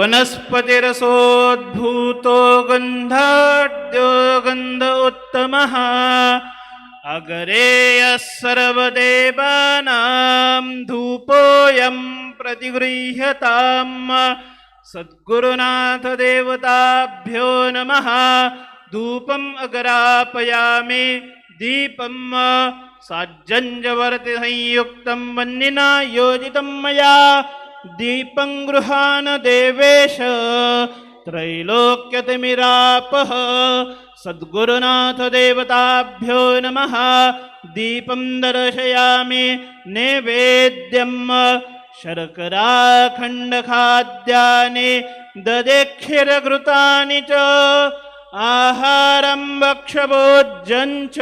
वनस्पतिरसोद्भूतो गन्धाढ्यो गन्ध उत्तमः अगरेयः सर्वदेवानां धूपोऽयं प्रतिगृह्यतां सद्गुरुनाथदेवताभ्यो नमः। धूपम् अगरापयामि दीपं साज्जञ्जवर्तिसंयुक्तं वह्निना योजितं मया। दीपं गृहाण देवेश त्रैलोक्यतिमिरापः सद्गुरुनाथदेवताभ्यो नमः। दीपं दर्शयामि नैवेद्यं शर्कराखण्डखाद्यानि ददेक्षिरघृतानि च आहारं वक्षभोज्यं च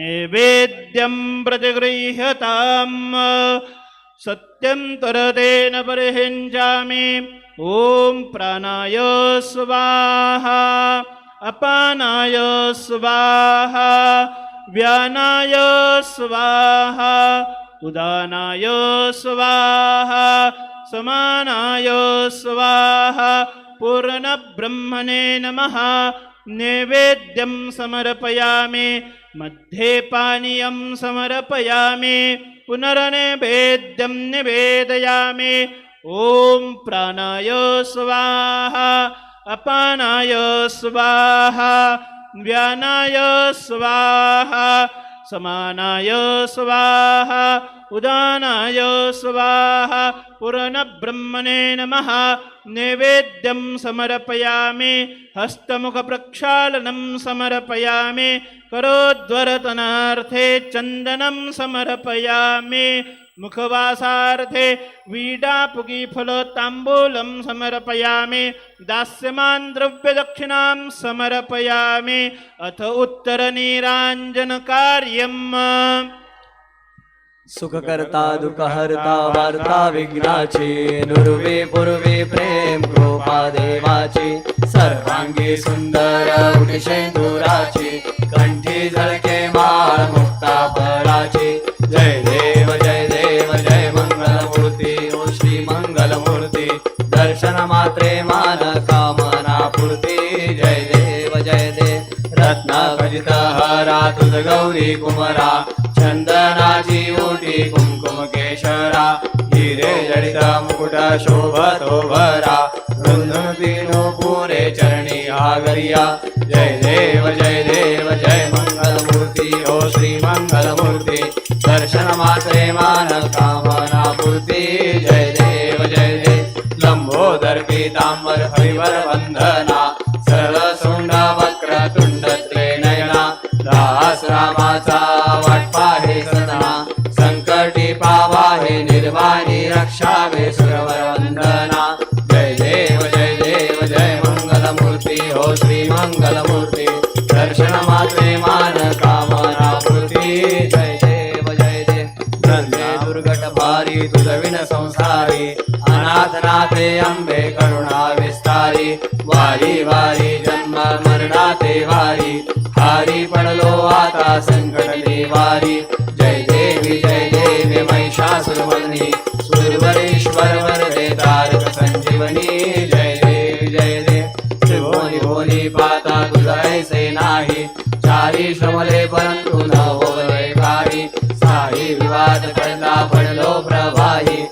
नैवेद्यं प्रतिगृह्यताम्। सत्यं तरतेन परिहिञ्चामि। ॐ प्राणाय स्वाहा अपानाय स्वाहा व्यानाय स्वाहा उदानाय स्वाहा समानाय स्वाहा पूर्णब्रह्मणे नमः। नैवेद्यं समर्पयामि मध्ये पानीयं समर्पयामि पुनर्नैवेद्यं निवेदयामि। ॐ प्राणाय स्वाहा अपानाय स्वाहा व्यानाय स्वाहा समानाय स्वाहा उदानाय स्वाहा पूर्णब्रह्मणे नमः। नैवेद्यं समर्पयामि हस्तमुखप्रक्षालनं समर्पयामि करोद्वरतनार्थे चन्दनं समर्पयामि मुखवासार्थे वीडापुगीफलताम्बूलं समर्पयामि दास्यमान् द्रव्यदक्षिणां समर्पयामि। अथ उत्तरनीराञ्जनकार्यम्। सुखकर्ता दुःखहर्ता वार्ता विघ्नाची नुर्वे पूर्वे प्रेम कृपा देवाची सर्वांगी सुंदर प्रेमान कामना पूर्ती जय देव जय देव रत्न खजित हरा तुझ गौरी कुमरा चंदनाची ओटी कुमकुम केशरा. हिरे जडित मुकुट शोभतो भरा वृंदनो पुरे चरणी आगरिया. जय देव जय देव जय मंगलमूर्ती ओ श्री मंगलमूर्ती. दर्शन मात्रे मान कामना पूर्ती लंबोदर पीतांबर हरिवर वंदना सरळ वक्र तुंड नयना दास रामाचा वाटपा हे सदना संकटी पावा हे निर्वाणी रक्षावे सुरवर वंदना जय देव जय देव जय मंगलमूर्ती हो श्री मंगलमूर्ती दर्शन मात्रे मान कामना पूर्ती जय देव जय देव धन्य दुर्गट भारी तुझ विन संसारी नाथनाथे अंबे करुणा विस्तारी वारी वारी जन्म मरणाते वारी हारी पडलो आता संकट निवारी. जय देवी जय देवी महिषासुरमर्दिनी सुरवरेश्वर वरदे तारक संजीवनी. जय देवी जय देव त्रिभुवनी भुवनी पाता तुझा नाही. चारी श्रमले परंतु न होय काही साई विवाद पडला पडलो प्रभाई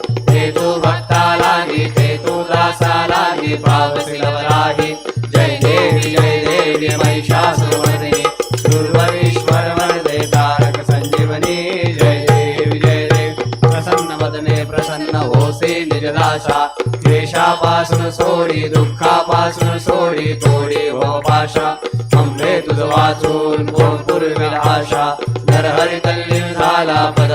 लागी पावसिलवराही जय देवी जय देवी महिषासुरमर्दिनी दुर्वरेश्वर वरदे तारक संजीवनी जय देवी जय देवी। प्रसन्न वदने प्रसन्न होसे निजदाशा। द्वेषापासून सोडी दुःखापासून सोडी तोडी हो पाशा अंबे तुझ वाचून कोण आशा नरहरी तल्लीन झाला पद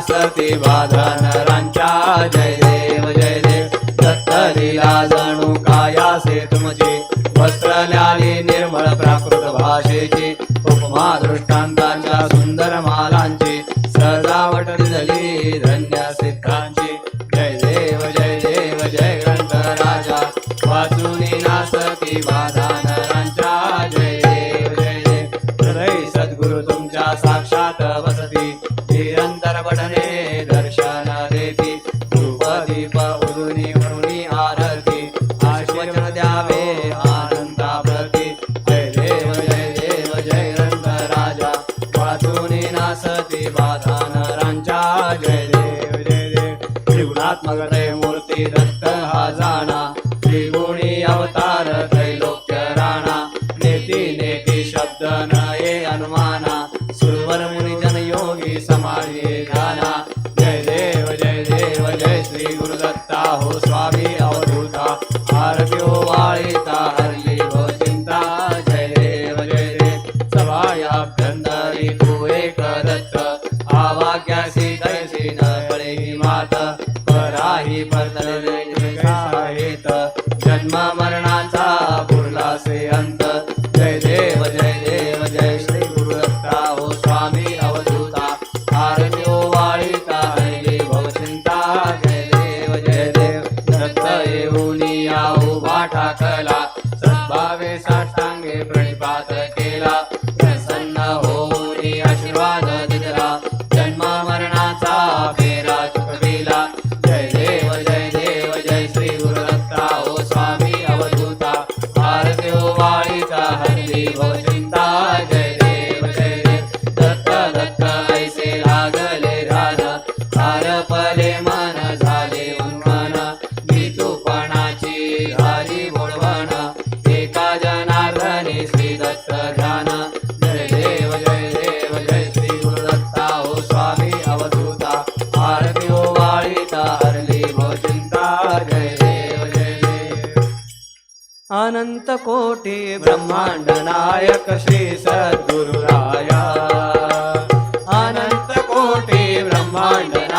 सती नासती बाधा नरांच्या जय देव जय देव. दत्त लीला जणू कायासे तुमची वस्त्र ल्याली निर्मळ प्राकृत भाषेची उपमा दृष्टांतांच्या सुंदर मालांची सजावट झाली धन्य सिद्धांची. जय देव जय देव जय ग्रंथ राजा. वाचुनी नासती बाधा नासती बाधानरांच्या जय देव जय देव. त्रिगुणात्मक त्रय मूर्ती दत्त हा जाणा. त्रिगुणी अवतार त्रैलोक्य राणा. नेती नेती शब्द नये अनुमाना. सुरवर मुनी जन योगी समाधी ध्याना जय देव जय देव जय श्री गुरुदत्ता. हो स्वामी. अनंत कोटी ब्रह्मांड नायक श्री सद्गुरुराया। अनंत कोटी ब्रह्मांड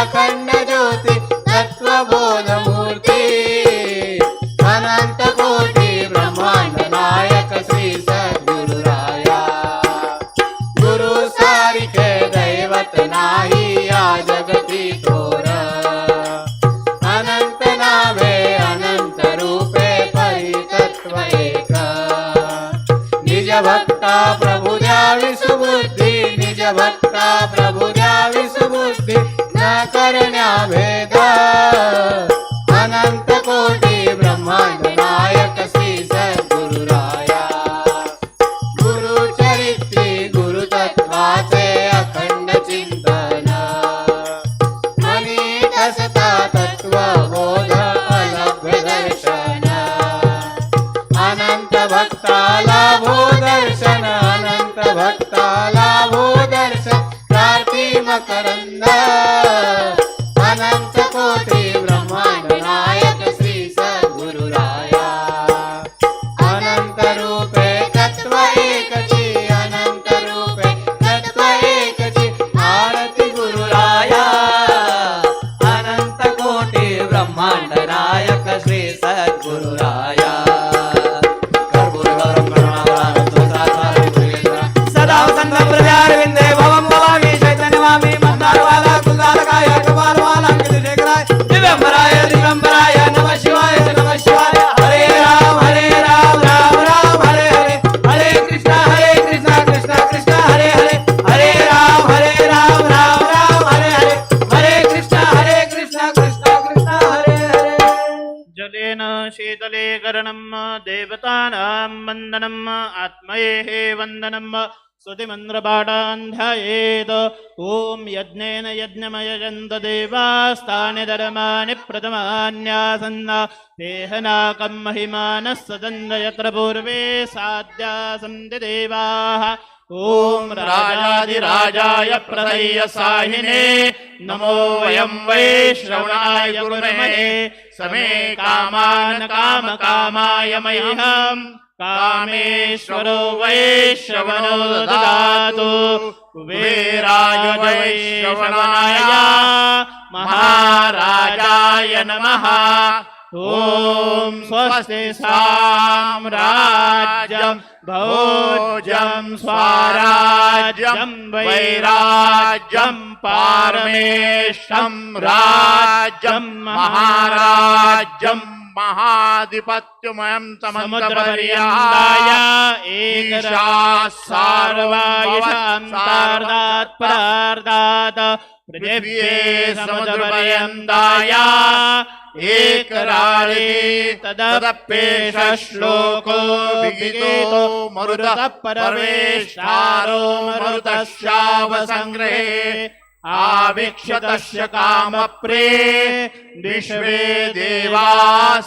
अखंड ज्योती तत्वबोध मूर्ती. अनंत कोटी ब्रह्मांड नायक श्री सद्गुरुराया. गुरु सारिखे दैवत नाही या जगती थोर. अनंत नावे अनंत रूपे परितत्व एक. निज भक्ता प्रभु द्यावी सुबुद्धी निज भक्ता करण्या भेद. अनंत कोटी ब्रह्मांड नायक श्री सद्गुरुराया. गुरु चरित्री गुरु तत्वाचे अखंड चिंतन. मनी कसता तत्व बोध अलभ्य दर्शन. अनंत भक्ताला भो दर्शन अनंत भक्ताला भो दर्शन प्रार्थी मकरंदा. वन्दनम् आत्मये वन्दनं स्तुतिमन्त्रपाठान् ध्यायेत् ॐ यज्ञेन यज्ञमयजन्त देवास्तानि धर्माणि प्रथमान्यासन्न। देहनाकं महिमानः सदन्द यत्र पूर्वे साध्या सन्ति देवाः। ॐ राजाधिराजाय प्रदय्य साहिने। नमो वयं वै श्रवणाय गुरुमहे समे कामान् कामकामाय मह्यम् कामेश्वरो वै ददातु कुबेराय वै महाराजाय नमः। ॐ स्वस्ति साम्राज्यं भोजं स्वाराज्यं। वैराज्यम् पारमेशम् राज्यम् महाराज्यम् महाधिपत्युमयम् महाराजं महाधिपत्युमयं तममुद्र वर्याय एष सर्वाय तदप्येष श्लोको विगीतो मरुतः परमेष्ठारो मरुतश्चावसङ्ग्रहे आवीक्षतस्य कामप्रे विश्वे देवा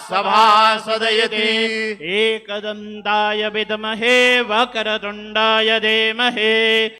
सभासदयति एकदन्ताय विद्महे वक्रतुण्डाय धीमहि